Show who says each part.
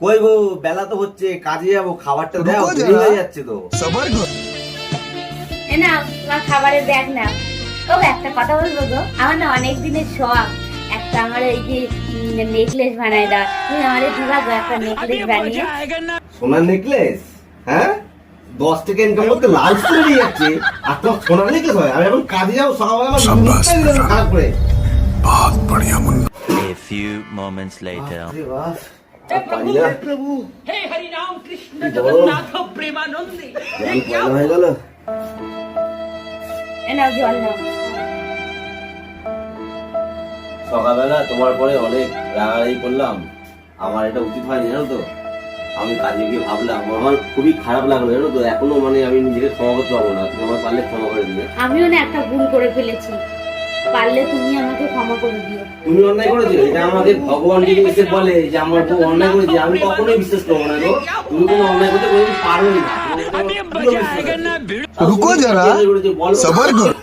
Speaker 1: কই গো বেলা তো হচ্ছে কাজে যাব খাবারটা দাও দেরি হয়ে যাচ্ছে তো।
Speaker 2: সবার
Speaker 3: এ না তোমার খাবারের ব্যাগ না ও একটা কথা বলব গো আমার না অনেক দিনের শখ। একটা আমার এই যে নেকলেস বানায় দাও। তুমি আমার দিবা গো একটা নেকলেস বানিয়ে।
Speaker 1: সোনার নেকলেস হ্যাঁ? দশ টাকা ইনকাম করতে লাল চলে যাচ্ছে আর তোমার সোনার নেকলেস হয়। আর এখন কাজে যাব সকালবেলা আমার খারাপ করে।
Speaker 2: বহুত বড়িয়া মুন্ডু
Speaker 4: A few moments later.
Speaker 1: সকালবেলা তোমার পরে অনেক রাগারাগি করলাম। আমার এটা উচিত হয়নি জানো তো? আমি কাজে গিয়ে ভাবলাম আমার খুবই খারাপ লাগল জানো তো? এখনও মানে আমি নিজেকে ক্ষমা করতে পারব না। তুমি আমার পারলে ক্ষমা করে দিলে
Speaker 3: আমিও না একটা ভুল করে ফেলেছি। পারলে তুমি আমাকে ক্ষমা করে দিও
Speaker 1: তুমি অন্যায় করেছ এটা আমাদের ভগবান যদি এসে বলে যে আমার বউ অন্যায় করেছে আমি কখনোই বিশ্বাস করব না গো তুমি কোনো অন্যায় করতে কোনোদিন পারো না
Speaker 3: রুকো যারা সবার করো